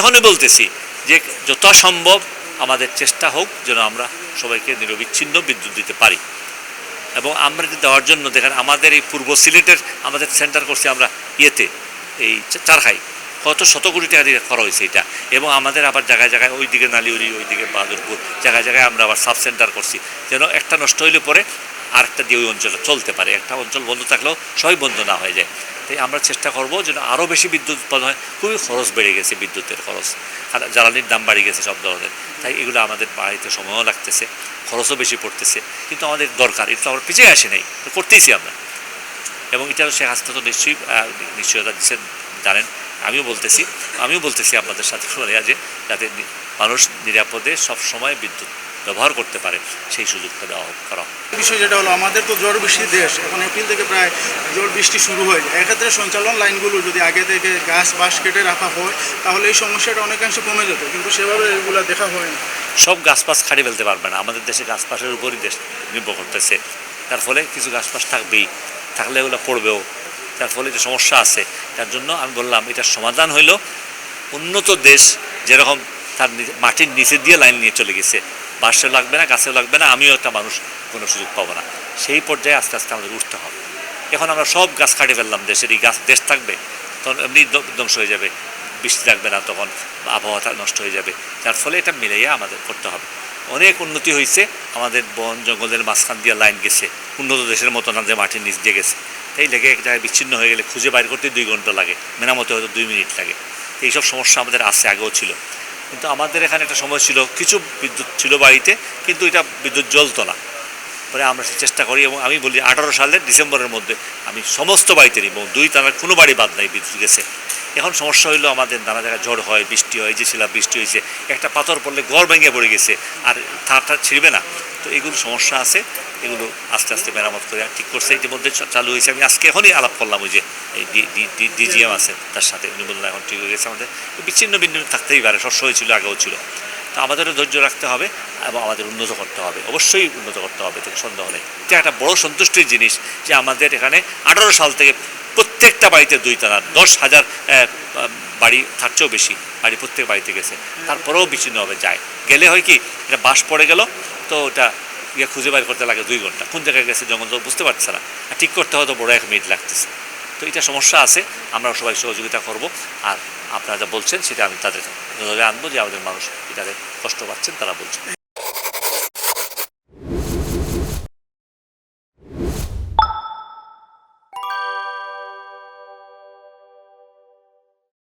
এখনই বলতেছি যে যথাসম্ভব আমাদের চেষ্টা হোক যেন আমরা সবাইকে নিরবিচ্ছিন্ন বিদ্যুৎ দিতে পারি। এবং আমরা দেওয়ার জন্য দেখেন আমাদের এই পূর্ব সিলেটের আমাদের সেন্টার করছি আমরা ইয়েতে, এই চারখাই। কত শত কোটি টাকা দিয়ে করা হয়েছে এটা। এবং আমাদের আবার জায়গায় জায়গায় ওই ওইদিকে নালিউরি ওইদিকে বাহাদুরপুর জায়গায় জায়গায় আমরা আবার সাব সেন্টার করছি যেন একটা নষ্ট হইলে পরে আরেকটা দিয়ে ওই অঞ্চলে চলতে পারে। একটা অঞ্চল বন্ধ থাকলেও সবই বন্ধ না হয়ে যায়। তাই আমরা চেষ্টা করব যেন আরও বেশি বিদ্যুৎ উৎপাদন হয়। খুবই খরচ বেড়ে গেছে বিদ্যুতের খরচ। আর জ্বালানির দাম বাড়ে গেছে সব ধরনের। তাই এগুলো আমাদের বাড়িতে সময়ও লাগতেছে, খরচও বেশি পড়তেছে। কিন্তু আমাদের দরকার, এটা তো আমরা পিছিয়ে আসি নাই করতেইছি আমরা। এবং এটা শেখ হাসিনা তো নিশ্চয়ই নিশ্চয়তা দিচ্ছেন জানেন, আমিও বলতেছি আমিও বলতেছি আপনাদের সাথে যে যাতে মানুষ নিরাপদে সব সময় বিদ্যুৎ ব্যবহার করতে পারে সেই সুযোগটা দেওয়া হোক করা। বিষয় যেটা হলো আমাদের তো ঝড় বৃষ্টির দেশ এখন এপ্রিল থেকে প্রায় ঝড় বৃষ্টি শুরু হয় এক্ষেত্রে সঞ্চালন লাইনগুলো যদি আগে থেকে গাছ বাস কেটে রাখা হয় তাহলে এই সমস্যাটা অনেকাংশে কমে যেত। কিন্তু সেভাবে এগুলো দেখা হয় না সব গাছপাছ খাড়ি ফেলতে পারবে না। আমাদের দেশে গাছপাশের উপরই দেশ নির্ভর করতেছে। তার ফলে কিছু গাছপাছ থাকবেই। থাকলে এগুলো পড়বেও। তার ফলে যে সমস্যা আছে তার জন্য আমি বললাম এটার সমাধান হইল উন্নত দেশ যেরকম তার মাটির নিচে দিয়ে লাইন নিয়ে চলে গেছে। বাসেও লাগবে না, গাছেও লাগবে না, আমিও একটা মানুষ, কোনো সুযোগ পাবো না। সেই পর্যায়ে আস্তে আস্তে আমাদের উঠতে হবে। এখন আমরা সব গাছ কাটে ফেললাম, দেশের এই গাছ, দেশ থাকবে, তখন এমনি ধ্বংস হয়ে যাবে। বৃষ্টি থাকবে না তখন আবহাওয়াটা নষ্ট হয়ে যাবে। যার ফলে এটা মিলাইয়া আমাদের করতে হবে। অনেক উন্নতি হয়েছে, আমাদের বন জঙ্গলের মাঝখান দিয়ে লাইন গেছে। উন্নত দেশের মতো না যে মাটির নিচ দিয়ে গেছে। এই লেগে এক জায়গায় বিচ্ছিন্ন হয়ে গেলে খুঁজে বাইর করতে দুই ঘণ্টা লাগে, মেরামতে হয়তো দুই মিনিট লাগে। এইসব সমস্যা আমাদের আছে, আগেও ছিল। কিন্তু আমাদের এখানে একটা সময় ছিল, কিছু বিদ্যুৎ ছিল বাড়িতে, কিন্তু এটা বিদ্যুৎ জ্বলতো না। পরে আমরা সে চেষ্টা করি এবং আমি বলি আঠারো সালের ডিসেম্বরের মধ্যে আমি সমস্ত বাড়িতে নিব দুই তানার কোনো বাড়ি বাদ নাই বিদ্যুৎ গেছে। এখন সমস্যা হইল আমাদের নানা জায়গায় ঝড় হয়, বৃষ্টি হয় যে শিলা বৃষ্টি হয়েছে একটা পাথর পড়লে ঘর ভেঙে পড়ে গেছে, আর থার ছিঁড়বে না। তো এগুলো সমস্যা আছে। এগুলো আস্তে আস্তে মেরামত করে ঠিক করছে। ইতিমধ্যে চালু হয়েছে। আমি আজকে এখনই আলাপ করলাম ওই যে এই ডিজিএম আছে, তার সাথে উনি বললেন এখন ঠিক হয়ে গেছে আমাদের। বিচ্ছিন্ন বিচ্ছিন্ন থাকতেই পারে সবসময় ছিল আগেও ছিল। তো আমাদেরও ধৈর্য রাখতে হবে এবং আমাদের উন্নত করতে হবে। অবশ্যই উন্নত করতে হবে থেকে সন্দেহ নেই। এটা একটা বড় সন্তুষ্টির জিনিস যে আমাদের এখানে আঠারো সাল থেকে প্রত্যেকটা বাড়িতে দুই তালা, দশ হাজার বাড়ি তার চেয়েও বেশি, বাড়ি প্রত্যেক বাড়িতে গেছে। তারপরেও বিচ্ছিন্নভাবে যায়। গেলে হয় কি, এটা বাস পড়ে গেল, তো ওটা ইয়ে খুঁজে বাইর করতে লাগে দুই ঘণ্টা। কোন জায়গায় গেছে জঙ্গল তো বুঝতে পারছে না। আর ঠিক করতে হয়তো বড় এক মিনিট লাগতেছে। তো এটা সমস্যা আছে, আমরা সবাই সহযোগিতা করব। আর আপনারা যা বলছেন, সেটা আমি তাদের আনব যে আমাদের মানুষ এটাতে কষ্ট পাচ্ছেন, তারা বলছেন।